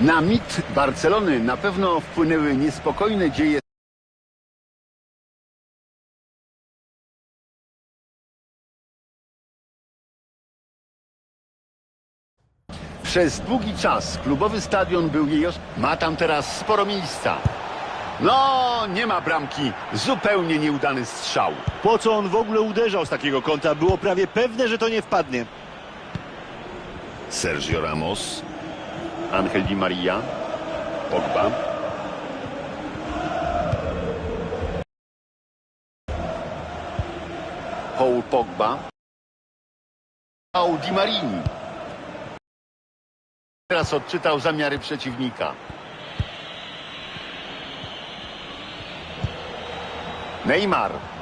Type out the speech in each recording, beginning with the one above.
Na mit Barcelony na pewno wpłynęły niespokojne dzieje Przez długi czas klubowy stadion był jej... Ma tam teraz sporo miejsca. No, nie ma bramki. Zupełnie nieudany strzał. Po co on w ogóle uderzał z takiego kąta? Było prawie pewne, że to nie wpadnie. Sergio Ramos. Angel Di Maria. Pogba. Paul Pogba. Paul Di Marini. Teraz odczytał zamiary przeciwnika. Neymar.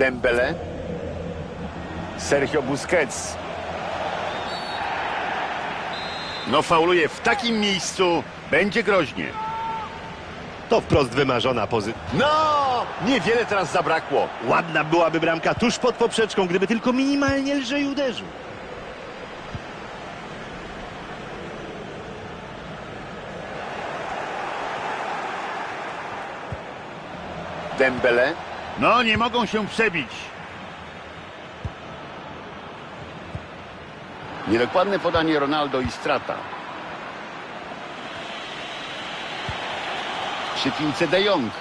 Dembele. Sergio Busquets. No fauluje w takim miejscu. Będzie groźnie. To wprost wymarzona pozycja. No! Niewiele teraz zabrakło. Ładna byłaby bramka tuż pod poprzeczką, gdyby tylko minimalnie lżej uderzył. Dembele. No, nie mogą się przebić. Niedokładne podanie Ronaldo i strata. Przy piłce De Jong.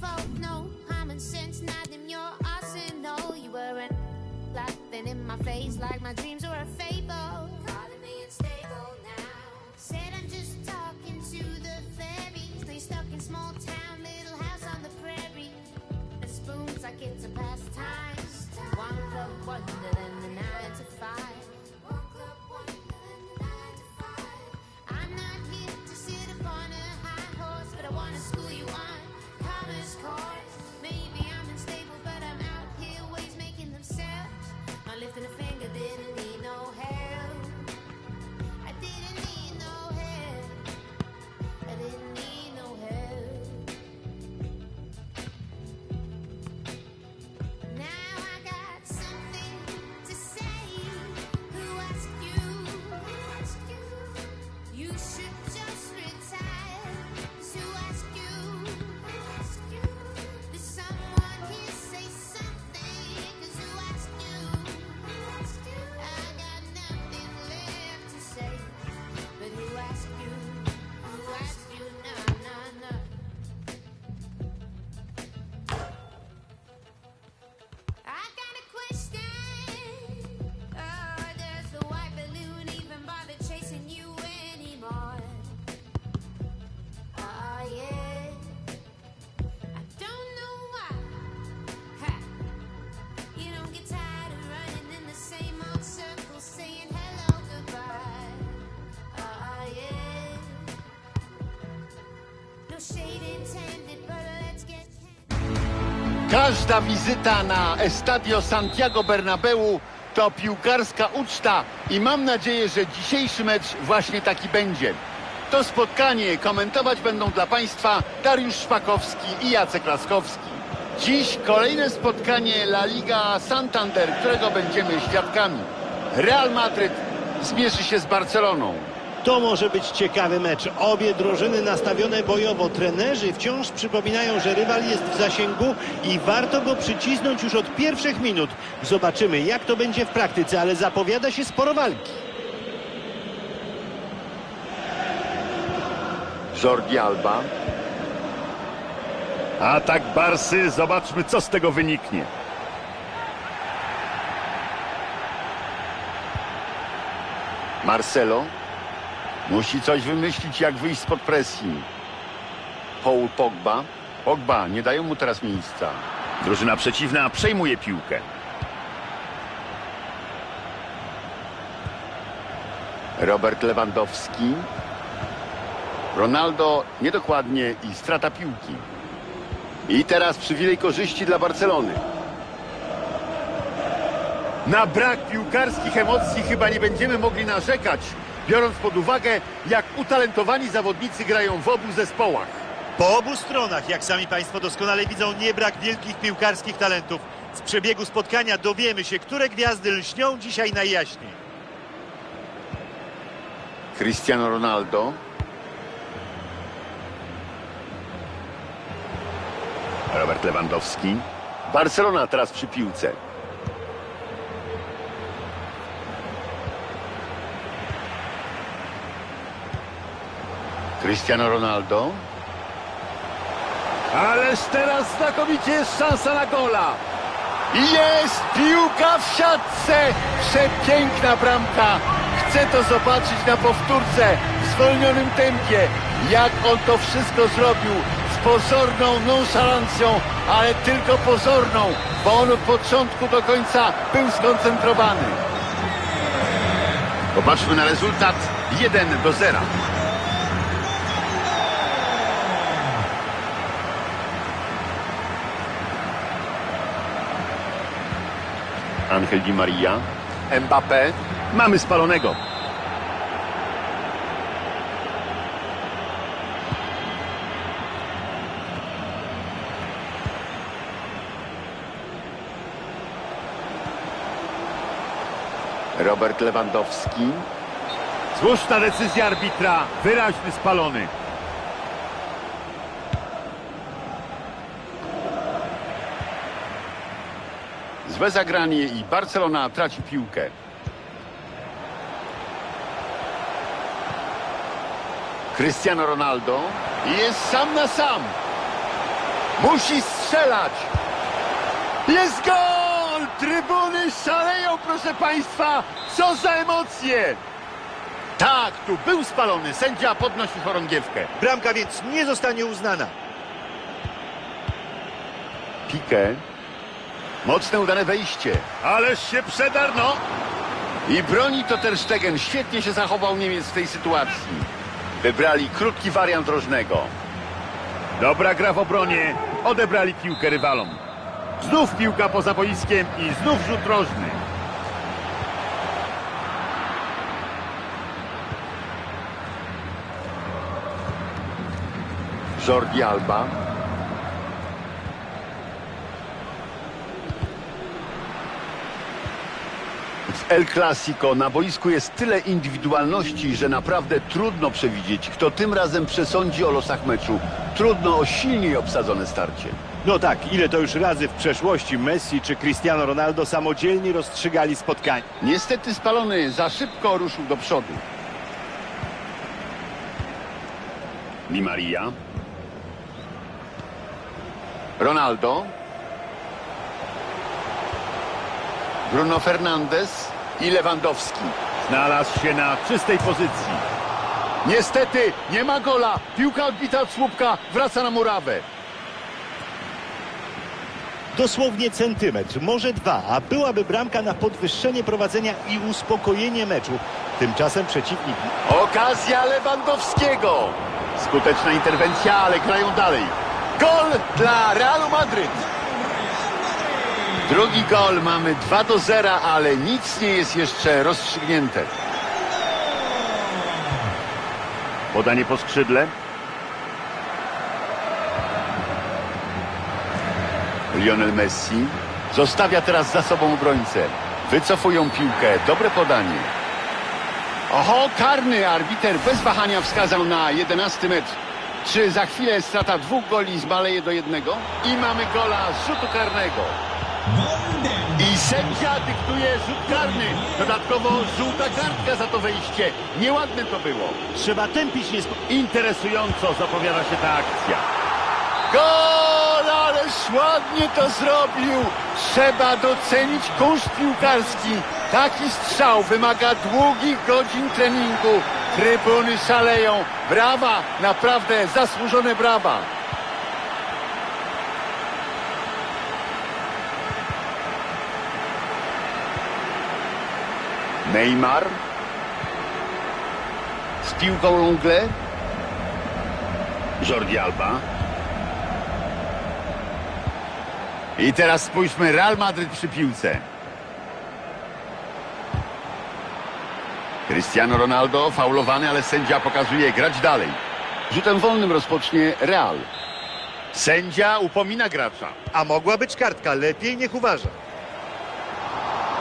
Folk, no common sense, not in your arsenal. You weren't laughing in my face like my dreams were a fable. Calling me unstable now. Said I'm just talking to the fairies. They stuck in small town, little house on the prairie. The spoons like it's a pastime. One club wonder than the nine to five. Każda wizyta na Estadio Santiago Bernabeu to piłkarska uczta i mam nadzieję, że dzisiejszy mecz właśnie taki będzie. To spotkanie komentować będą dla Państwa Dariusz Szpakowski i Jacek Laskowski. Dziś kolejne spotkanie La Liga Santander, którego będziemy świadkami. Real Madryt zmierzy się z Barceloną. To może być ciekawy mecz. Obie drużyny nastawione bojowo. Trenerzy wciąż przypominają, że rywal jest w zasięgu i warto go przycisnąć już od pierwszych minut. Zobaczymy, jak to będzie w praktyce, ale zapowiada się sporo walki. Jordi Alba. Atak Barsy, zobaczmy co z tego wyniknie. Marcelo musi coś wymyślić, jak wyjść spod presji. Paul Pogba. Pogba, nie dają mu teraz miejsca. Drużyna przeciwna przejmuje piłkę. Robert Lewandowski. Ronaldo niedokładnie i strata piłki. I teraz przywilej korzyści dla Barcelony. Na brak piłkarskich emocji chyba nie będziemy mogli narzekać, biorąc pod uwagę, jak utalentowani zawodnicy grają w obu zespołach. Po obu stronach, jak sami Państwo doskonale widzą, nie brak wielkich piłkarskich talentów. Z przebiegu spotkania dowiemy się, które gwiazdy lśnią dzisiaj najjaśniej. Cristiano Ronaldo. Robert Lewandowski. Barcelona teraz przy piłce. Cristiano Ronaldo. Ależ teraz znakomicie jest szansa na gola. Jest piłka w siatce. Przepiękna bramka. Chcę to zobaczyć na powtórce w zwolnionym tempie. Jak on to wszystko zrobił z pozorną nonszalancją, ale tylko pozorną, bo on od początku do końca był skoncentrowany. Popatrzmy na rezultat 1 do 0. Angel Di Maria. Mbappé. Mamy spalonego. Robert Lewandowski. Słuszna decyzja arbitra. Wyraźny spalony. Złe zagranie i Barcelona traci piłkę. Cristiano Ronaldo jest sam na sam. Musi strzelać! Jest gol! Trybuny szaleją, proszę Państwa! Co za emocje! Tak, tu był spalony. Sędzia podnosi chorągiewkę. Bramka więc nie zostanie uznana. Pikę. Mocne, udane wejście. Ależ się przedarno! I broni to Ter Stegen. Świetnie się zachował Niemiec w tej sytuacji. Wybrali krótki wariant rożnego. Dobra gra w obronie. Odebrali piłkę rywalom. Znów piłka poza boiskiem i znów rzut rożny. Jordi Alba. El Clasico na boisku jest tyle indywidualności, że naprawdę trudno przewidzieć, kto tym razem przesądzi o losach meczu. Trudno o silniej obsadzone starcie. No tak, ile to już razy w przeszłości Messi czy Cristiano Ronaldo samodzielnie rozstrzygali spotkanie. Niestety spalony za szybko ruszył do przodu. Di Maria. Ronaldo. Bruno Fernandes i Lewandowski. Znalazł się na czystej pozycji. Niestety nie ma gola. Piłka odbita od słupka wraca na murawę. Dosłownie centymetr, może dwa, a byłaby bramka na podwyższenie prowadzenia i uspokojenie meczu. Tymczasem przeciwnik Okazja Lewandowskiego. Skuteczna interwencja, ale grają dalej. Gol dla Realu Madryt. Drugi gol mamy 2 do 0, ale nic nie jest jeszcze rozstrzygnięte. Podanie po skrzydle. Lionel Messi zostawia teraz za sobą obrońcę. Wycofują piłkę. Dobre podanie. Oho, karny arbiter bez wahania wskazał na 11 metr. Czy za chwilę strata dwóch goli zmaleje do jednego? I mamy gola z rzutu karnego. I sędzia dyktuje rzut karny. Dodatkowo żółta kartka za to wejście. Nieładne to było. trzeba tępić niespo... Interesująco zapowiada się ta akcja. Gol! Ależ ładnie to zrobił! Trzeba docenić kunszt piłkarski. Taki strzał wymaga długich godzin treningu. Trybuny szaleją. Brawa! Naprawdę zasłużone brawa. Neymar. Z piłką Longle. Jordi Alba. I teraz spójrzmy, Real Madryt przy piłce. Cristiano Ronaldo faulowany, ale sędzia pokazuje grać dalej. Rzutem wolnym rozpocznie Real. Sędzia upomina gracza. A mogła być kartka, lepiej niech uważa.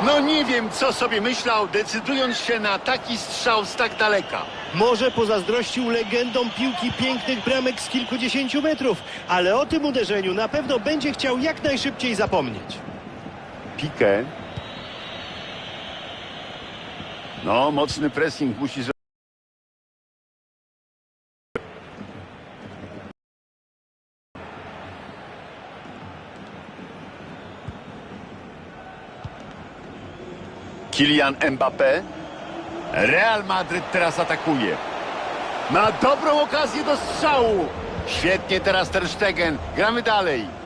No nie wiem, co sobie myślał, decydując się na taki strzał z tak daleka. Może pozazdrościł legendom piłki pięknych bramek z kilkudziesięciu metrów, ale o tym uderzeniu na pewno będzie chciał jak najszybciej zapomnieć. Pikę. No, mocny pressing musi zrobić. Kylian Mbappé. Real Madryt teraz atakuje. Ma dobrą okazję do strzału. Świetnie teraz Ter Stegen. Gramy dalej.